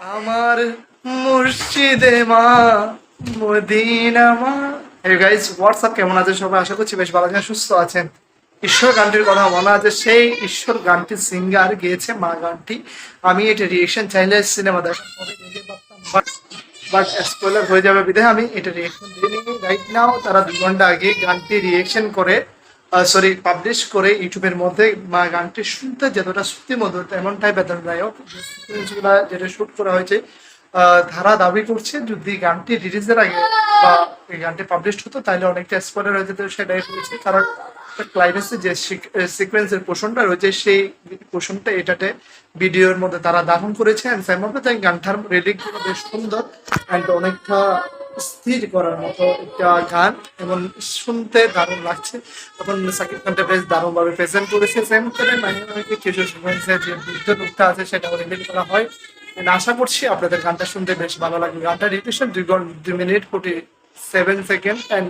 আমার মুর্শিদে মা, মদিনা মা। এই গাইস হোয়াটসঅ্যাপ কেমন আছে সবাই? আশা করছি বেশ ভালো আছেন, সুস্থ আছেন। ঈশ্বর গানটির কথা মনে আছে, সেই ঈশ্বর গানটি সিঙ্গার গেয়েছে, মা গানটি। আমি এটা রিয়েকশন চাইলে সিনেমা দেখার বাট স্পয়লার হয়ে যাবে বিধে আমি এটা রিয়েকশন দিইনি। রাইট নাও তারা দু ঘণ্টা আগে গানটি রিয়েকশন করে। সরি পাবলিশ করে ইউটিউবের মধ্যে মা গানটি শুনতে যতটা শ্রুতি মধুর বেদনদায়ক। যেগুলা যেটা শুট করা হয়েছে তারা দাবি করছে যদি গানটি রিলিজের আগে বা এই গানটি পাবলিশ হতো, তাহলে অনেকটা স্পয়লার হয়ে যেত, সেটাই হয়েছে। কারণ ক্লাইম্যাক্সে যে সিকোয়েন্সের পোষণটা রয়েছে, সেই পোষণটা এটাতে ভিডিওর মধ্যে তারা দাহন করেছে। অ্যান্ড সেমভাবে গানটার রেলিং বেশ সুন্দর অ্যান্ড অনেকটা স্থির করার মতো একটা গান এবং শুনতে দারুণ লাগছে। তখন সাকিব খানটা বেশ দারুণ ভাবে প্রেজেন্ট করেছে সেম করে অনেকে কিছু সিকোয়েন্সে যে বৃদ্ধ লোকটা আছে সেটাও রিলিজ করা হয়। আশা করছি আপনাদের গানটা শুনতে বেশ ভালো লাগবে। গানটা রিপিটেশন দুই দুই minute, forty seven second. And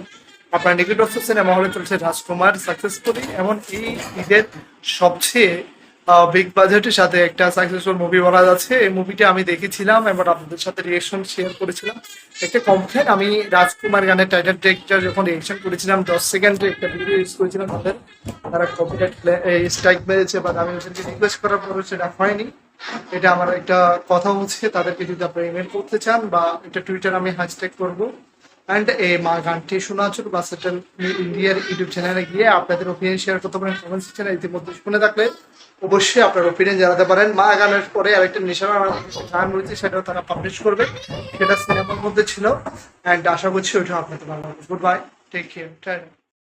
আপনার অফিস সিনেমা হলে চলছে রাজকুমার, সাকসেসফুলি। এমন এই ঈদের সবচেয়ে বিগ বাজেটের সাথে একটা সাকসেসফুল মুভি বলা যাচ্ছে। এই মুভিটা আমি দেখেছিলাম এবং আপনাদের সাথে রিয়েকশন শেয়ার করেছিলাম। একটা কমপ্লেন আমি রাজকুমার গানের টাইটেল ট্রেকটা যখন রিয়েকশন করেছিলাম, দশ সেকেন্ডে একটা ভিডিও ইউজ করেছিলাম তাদের। তারা কপিরাইট স্ট্রাইক মেরেছে বা আমি ওদেরকে রিকোয়েস্ট করার পরে সেটা হয়নি। এটা আমার একটা কথা হচ্ছে, তাদেরকে যদি আপনারা ইমেল করতে চান বা এটা টুইটার আমি হ্যাশট্যাগ করব। অ্যান্ড এই মা গানটি শোনা জন্য বা সেটেল ইন্ডিয়ার ইউটিউব চ্যানেলে গিয়ে আপনাদের ওপিনিয়ন শেয়ার করতে পারেন কমেন্ট সেকশনে ইতিমধ্যে শুনে থাকলে অবশ্যই আপনার ওপিনিয়ন জানাতে পারেন। মা গানের পরে আরেকটা নিশানা গান রয়েছে, সেটাও তারা পাবলিশ করবে। সেটা সিনেমার মধ্যে ছিল। অ্যান্ড আশা করছি ওইটা আপনাদের ভালো লাগবে। Good bye take care